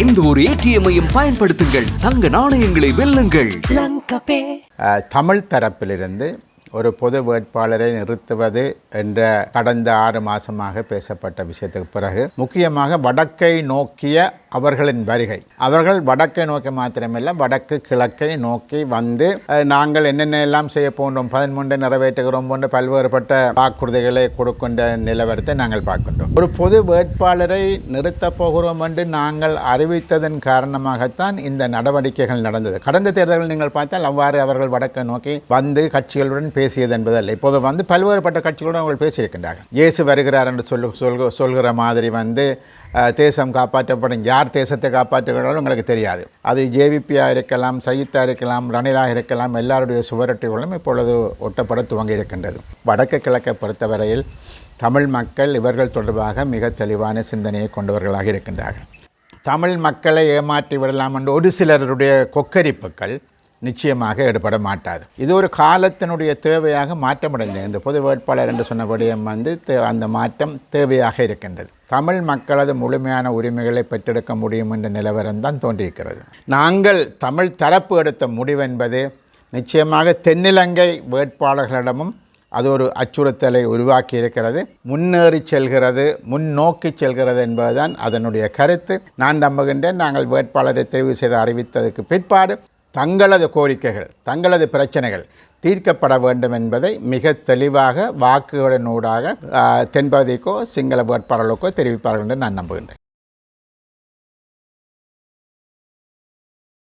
எந்த ஒரு ஏடிஎம்மையும் பயன்படுத்துங்கள். தங்க நாணயங்களை வெல்லுங்கள். தமிழ் தரப்பிலிருந்து ஒரு பொது வேட்பாளரை நிறுத்துவது என்ற கடந்த ஆறு மாதமாக பேசப்பட்ட விஷயத்துக்கு பிறகு முக்கியமாக வடக்கை நோக்கிய அவர்களின் வருகை. அவர்கள் வடக்கை நோக்கி மாத்திரமில்லை வடக்கு கிழக்கை நோக்கி வந்து நாங்கள் என்னென்ன எல்லாம் செய்ய போன்றோம் பதிமூன்றை நிறைவேற்றுகிறோம் போன்ற பல்வேறுபட்ட வாக்குறுதிகளை கொடுக்கின்ற நிலவரத்தை நாங்கள் பார்க்கின்றோம். ஒரு பொது வேட்பாளரை நிறுத்தப் போகிறோம் என்று நாங்கள் அறிவித்ததன் காரணமாகத்தான் இந்த நடவடிக்கைகள் நடந்தது. கடந்த தேர்தலில் நீங்கள் பார்த்தால் அவ்வாறு அவர்கள் வடக்கை நோக்கி வந்து கட்சிகளுடன் பேசியது என்பதல்ல. இப்போது வந்து பல்வேறுபட்ட கட்சிகளுடன் அவர்கள் பேசியிருக்கின்றார்கள். இயேசு வருகிறார் என்று சொல்லு சொல்க சொல்கிற மாதிரி வந்து தேசம் காப்பாற்றப்படும் யார் தேசத்தை காப்பாற்றுகிறாலும் உங்களுக்கு தெரியாது. அது ஜேவிபியாக இருக்கலாம் சயித்தா இருக்கலாம் ரணிலாக இருக்கலாம் எல்லாருடைய சுவரொட்டிகளும் இப்பொழுது ஒட்டப்பட துவங்கி இருக்கின்றது வடக்கு கிழக்கை பொறுத்தவரையில் தமிழ் மக்கள் இவர்கள் தொடர்பாக மிக தெளிவான சிந்தனையை கொண்டவர்களாக இருக்கின்றார்கள். தமிழ் மக்களை ஏமாற்றி விடலாம் என்று ஒரு சிலருடைய கொக்கரிப்புகள் நிச்சயமாக ஈடுபட மாட்டாது இது ஒரு காலத்தினுடைய தேவையாக மாற்றமடைந்தது. இந்த பொது வேட்பாளர் என்று சொன்னபடியும் வந்து தே- அந்த மாற்றம் தேவையாக இருக்கின்றது. தமிழ் மக்களது முழுமையான உரிமைகளை பெற்றெடுக்க முடியும் என்ற நிலவரம் தான் தோன்றியிருக்கிறது. நாங்கள் தமிழ் தரப்பு எடுத்த முடிவென்பது நிச்சயமாக தென்னிலங்கை வேட்பாளர்களிடமும் அது ஒரு அச்சுறுத்தலை உருவாக்கி இருக்கிறது முன்னேறி செல்கிறது முன்னோக்கி செல்கிறது என்பதுதான் அதனுடைய கருத்து. நான் நம்புகின்றேன் நாங்கள் வேட்பாளரை தெரிவு செய்து அறிவித்ததற்கு பிற்பாடு தங்களது கோரிக்கைகள் தங்களது பிரச்சனைகள் தீர்க்கப்பட வேண்டும் என்பதை மிக தெளிவாக வாக்குகளினூடாக ஆ, தென்பகுதிக்கோ சிங்கள வேட்பாளர்களுக்கோ தெரிவிப்பார்கள் என்று நான் நம்புகின்றேன்.